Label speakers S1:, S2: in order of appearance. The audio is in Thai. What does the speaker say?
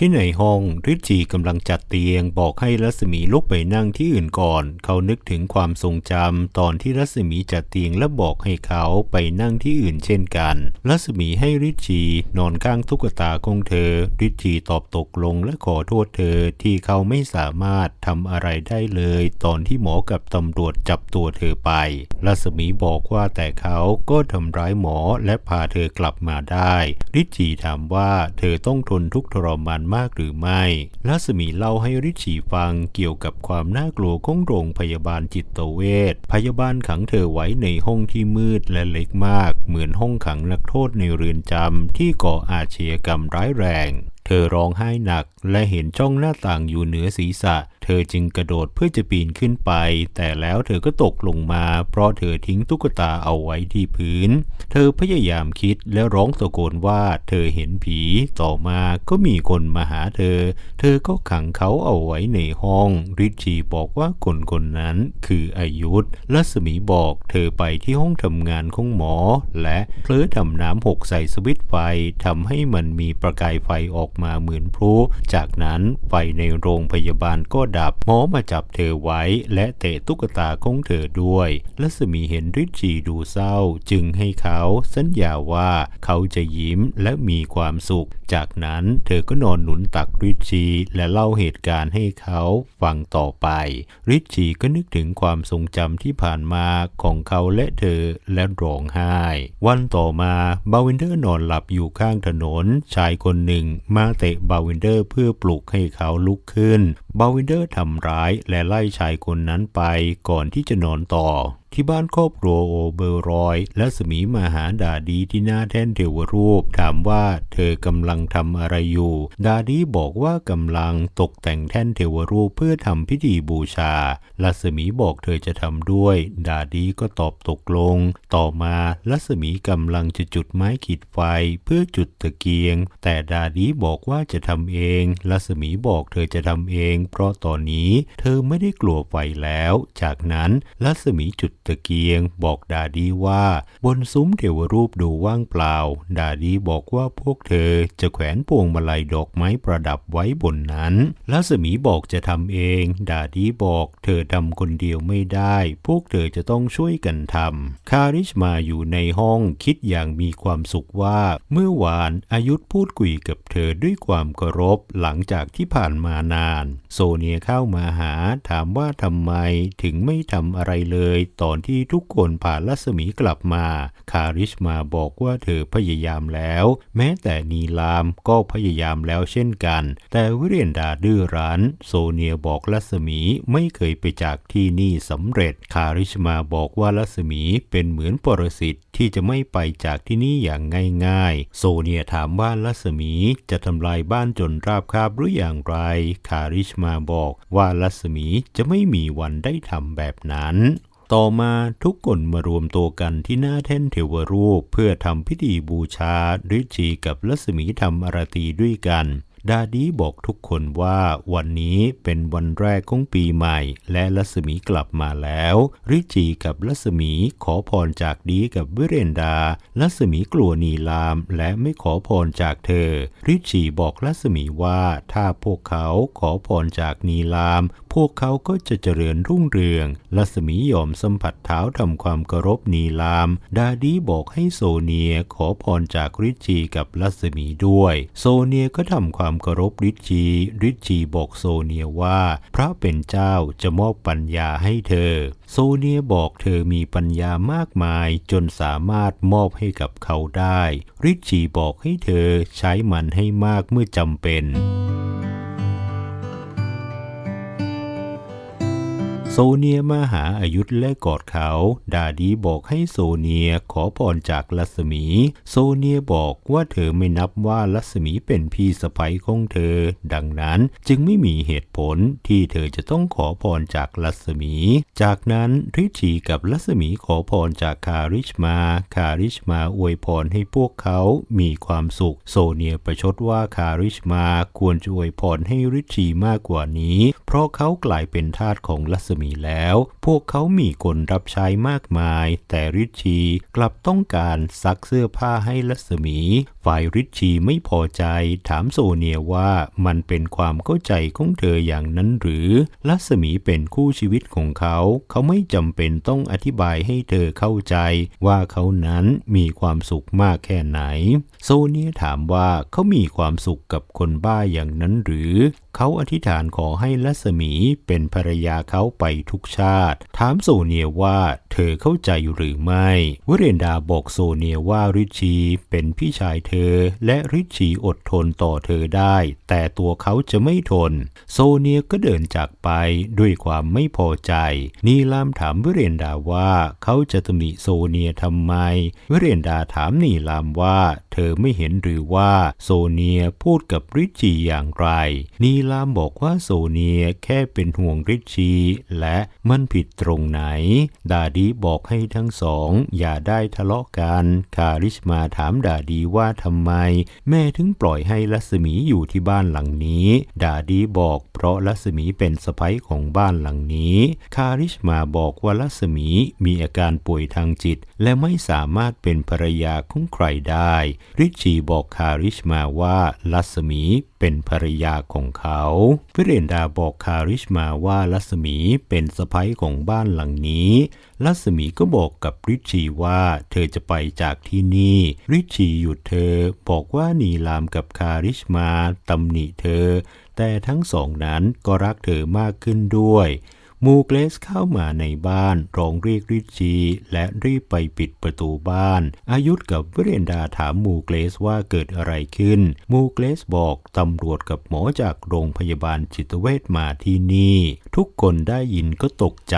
S1: ที่ในห้องริชจีกำลังจัดเตียงบอกให้รัศมีลุกไปนั่งที่อื่นก่อน เขานึกถึงความทรงจำตอนที่รัศมีจัดเตียงและบอกให้เขาไปนั่งที่อื่นเช่นกัน รัศมีให้ริชจีนอนข้างตุ๊กตาของเธอริชจีตอบตกลงและขอโทษเธอที่เขาไม่สามารถทำอะไรได้เลย ตอนที่หมอกับตำรวจจับตัวเธอไป รัศมีบอกว่าแต่เขาก็ทำร้ายหมอและพาเธอกลับมาได้ริชจีถามว่าเธอต้องทนทุกข์ทรมานมากหรือไม่ลัศมีเล่าให้ริชชีฟังเกี่ยวกับความน่ากลัวของโรงพยาบาลจิตเวชพยาบาลขังเธอไว้ในห้องที่มืดและเล็กมาก เหมือนห้องขังนักโทษในเรือนจำที่ก่ออาชญากรรมร้ายแรง เธอร้องไห้หนักและเห็นช่องหน้าต่างอยู่เหนือศีรษะ เธอจึงกระโดดเพื่อจะปีนขึ้นไป แต่แล้วเธอก็ตกลงมา เพราะเธอทิ้งตุ๊กตาเอาไว้ที่พื้น เธอพยายามคิดและร้องตะโกนว่าเธอเห็นผี ต่อมาก็มีคนมาหาเธอ เธอก็ขังเขาเอาไว้ในห้อง ริชชีบอกว่าคนคนนั้นคืออายุธรัศมีบอกเธอไปที่ห้องทำงานของหมอ และเพลอทำน้ำหกใส่สวิตไฟทำให้มันมีประกายไฟออกมาเหมือนพลุจากนั้นไฟในโรงพยาบาลก็ดับ หมอมาจับเธอไว้ และเตะตุ๊กตาของเธอด้วยรัศมีเห็นริชชีดูเศร้า จึงให้เขาสัญญาว่าเขาจะยิ้มและมีความสุข จากนั้นเธอก็นอนหนุนตักริชชีและเล่าเหตุการณ์ให้เขาฟังต่อไป ริชชีก็นึกถึงความทรงจำที่ผ่านมาของเขาและเธอและร้องไห้ วันต่อมาบาวินเดอร์นอนหลับอยู่ข้างถนน ชายคนหนึ่งมาเตะบาวินเดอร์เพื่อปลุกให้เขาลุกขึ้นบาวินเดอร์ทำร้ายและไล่ชายคนนั้นไปก่อนที่จะนอนต่อที่บ้านครอบครัวโอเบอร์อย และสมีมาหาดาดีที่หน้าแท่นเทวรูป ถามว่าเธอกำลังทำอะไรอยู่ ดาดีบอกว่ากำลังตกแต่งแท่นเทวรูปเพื่อทำพิธีบูชาลัสมีบอกเธอจะทำด้วย ดาดีก็ตอบตกลง ต่อมาลัสมีกำลังจะจุดไม้ขีดไฟเพื่อจุดตะเกียง แต่ดาดีบอกว่าจะทำเองลัสมีบอกเธอจะทำเอง เพราะตอนนี้เธอไม่ได้กลัวไฟแล้ว จากนั้นลัสมีจุดตะเกียง บอกดาดีว่า บนซุ้มเทวรูปดูว่างเปล่า ดาดีบอกว่าพวกเธอจะแขวนพวงมาลัยดอกไม้ประดับไว้บนนั้นลัสมีบอกจะทำเอง ดาดีบอกเธอทำคนเดียวไม่ได้ พวกเธอจะต้องช่วยกันทำคาริชมาอยู่ในห้องคิดอย่างมีความสุขว่า เมื่อวานอายุธพูดคุยกับเธอด้วยความเคารพหลังจากที่ผ่านมานาน โซเนียเข้ามาหาถามว่าทำไมถึงไม่ทำอะไรเลยตอนที่ทุกคนผ่านรัศมีกลับมา คาริชมาบอกว่าเธอพยายามแล้ว แม้แต่นีลามก็พยายามแล้วเช่นกัน แต่วิเรียนดาดื้อรั้น โซเนียบอกรัศมีไม่เคยไปจากที่นี่สำเร็จ คาริชมาบอกว่ารัศมีเป็นเหมือนปรสิตที่จะไม่ไปจากที่นี่อย่างง่ายๆ โซเนียถามว่ารัศมีจะทำลายบ้านจนราบคาบหรืออย่างไร คาริชมาบอกว่ารัศมีจะไม่มีวันได้ทำแบบนั้น ต่อมาทุกคนมารวมตัวกันที่หน้าแท่นเทวรูป เพื่อทำพิธีบูชาฤาษีกับลัศมีทำอารตีด้วยกัน ดาดีบอกทุกคนว่าวันนี้เป็นวันแรกของปีใหม่ และรัศมีกลับมาแล้ว ริจีกับรัศมีขอพรจากดีกับวิเรนดารัศมีกลัวนีลามและไม่ขอพรจากเธอ ริชีบอกรัศมีว่าถ้าพวกเขาขอพรจากนีลาม พวกเขาก็จะเจริญรุ่งเรืองรัศมียอมสัมผัสเท้าทำความเคารพนีลาม ดาดีบอกให้โซเนียขอพรจากริชีกับรัศมีด้วย โซเนียก็ทำความเคารพริชีริชีบอกโซเนียว่า พระเป็นเจ้าจะมอบปัญญาให้เธอ โซเนียบอกเธอมีปัญญามากมายจนสามารถมอบให้กับเขาได้ริชีบอกให้เธอใช้มันให้มากเมื่อจำเป็น โซเนียมาหาอายุธและกอดเขา ดาดีบอกให้โซเนียขอพรจากรัศมี โซเนียบอกว่าเธอไม่นับว่ารัศมีเป็นพี่สะใภ้ของเธอ ดังนั้นจึงไม่มีเหตุผลที่เธอจะต้องขอพรจากรัศมี จากนั้นริชีกับรัศมีขอพรจากคาริชมา คาริชมาอวยพรให้พวกเขามีความสุข โซเนียประชดว่าคาริชมาควรจะอวยพรให้ริชีมากกว่านี้ ราะราะเขากลายเป็นทาสของรัศมีแล้ว พวกเขามีคนรับใช้มากมาย แต่ริชชีกลับต้องการซักเสื้อผ้าให้รัศมี ฝ่ายริชชีไม่พอใจ ถามโซเนียว่ามันเป็นความเข้าใจของเธออย่างนั้นหรือรัศมีเป็นคู่ชีวิตของเขา เขาไม่จำเป็นต้องอธิบายให้เธอเข้าใจ ว่าเขานั้นมีความสุขมากแค่ไหน โซเนียถามว่าเขามีความสุขกับคนบ้าอย่างนั้นหรือ เขาอธิษฐานขอให้รัศมีเป็นภรรยาเขาไปทุกชาติ ถามโซเนียว่าเธอเข้าใจหรือไม่วเรนดาบอกโซเนียว่าริชีเป็นพี่ชายเธอ และริชีอดทนต่อเธอได้ แต่ตัวเขาจะไม่ทน โซเนียก็เดินจากไปด้วยความไม่พอใจ นีลามถามวเรนดาว่าเขาจะตำหนิโซเนียทำไมวเรนดาถามนีลามว่า เธอไม่เห็นหรือว่าโซเนียพูดกับริชชีอย่างไร นีลามบอกว่าโซเนียแค่เป็นห่วงริชชีและมันผิดตรงไหน ดาดีบอกให้ทั้งสอง อย่าได้ทะเลาะกันคาริชมาถามดาดีว่าทำไม แม่ถึงปล่อยให้รัศมีอยู่ที่บ้านหลังนี้ ดาดีบอกเพราะรัศมีเป็นสะใภ้ของบ้านหลังนี้ คาริชมาบอกว่ารัศมีมีอาการป่วยทางจิต และไม่สามารถเป็นภรรยาของใครได้ ริชชีบอกคาริชมาว่ารัศมีเป็นภรรยาของเขาวิเรนดาบอกคาริชมาว่าลัศมีเป็นสะใภ้ของบ้านหลังนี้ ลัศมีก็บอกกับริชีว่าเธอจะไปจากที่นี่ ริชีหยุดเธอ บอกว่านีลามกับคาริชมาตำหนิเธอ แต่ทั้งสองนั้นก็รักเธอมากขึ้นด้วย มูเกลสเข้ามาในบ้านร้องเรียกริชีและรีบไปปิดประตูบ้าน อายุธกับวิเรนดาถามมูเกลสว่าเกิดอะไรขึ้น มูเกลสบอกตำรวจกับหมอจากโรงพยาบาลจิตเวชมาที่นี่ ทุกคนได้ยินก็ตกใจ